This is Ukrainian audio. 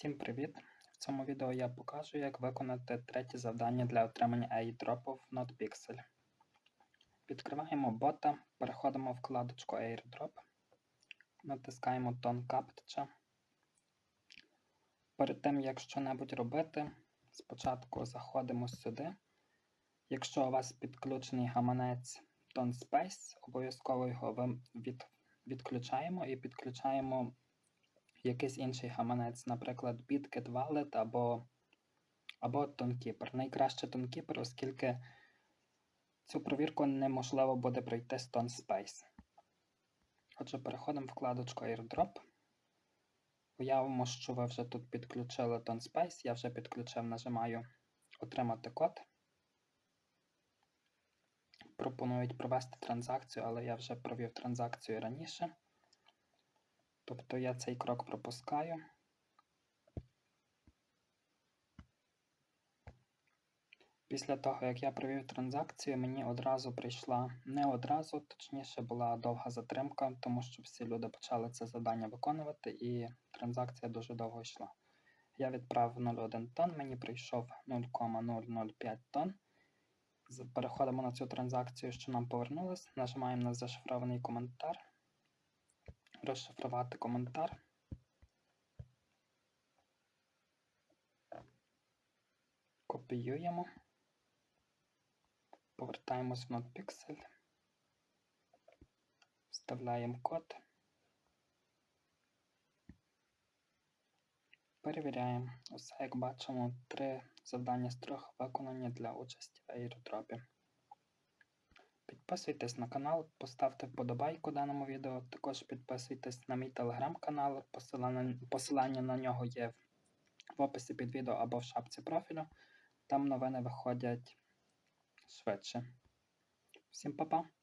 Всім привіт! В цьому відео я покажу, як виконати третє завдання для отримання airdrop в NotePixel. Відкриваємо бота, переходимо в вкладочку Airdrop, натискаємо Tone Captcha. Перед тим, як що-небудь робити, спочатку заходимо сюди. Якщо у вас підключений гаманець ToneSpace, обов'язково його від, відключаємо і підключаємо якийсь інший гаманець, наприклад, Bitget Wallet або або ToneKeeper. Найкраще ToneKeeper, оскільки цю провірку неможливо буде пройти з ToneSpace. Отже, переходимо в вкладочку Airdrop. Уявимо, що ви вже тут підключили ToneSpace. Я вже підключив, нажимаю Отримати код. Пропонують провести транзакцію, але я вже провів транзакцію раніше. Тобто я цей крок пропускаю. Після того, як я провів транзакцію, мені одразу прийшла не одразу, точніше була довга затримка, тому що всі люди почали це завдання виконувати, і транзакція дуже довго йшла. Я відправив 0,1 тонн, мені прийшов 0,005 тонн. Переходимо на цю транзакцію, що нам повернулось, нажимаємо на зашифрований коментар розшифрувати коментар. Копіюємо, повертаємось в NotePixel, вставляємо код, перевіряємо. Усе, як бачимо, три завдання з трьох виконані для участі в airdropі. Підписуйтесь на канал, поставте вподобайку даному відео. Також підписуйтесь на мій телеграм-канал, посилання, посилання на нього є в описі під відео або в шапці профілю. Там новини виходять швидше. Всім па-па!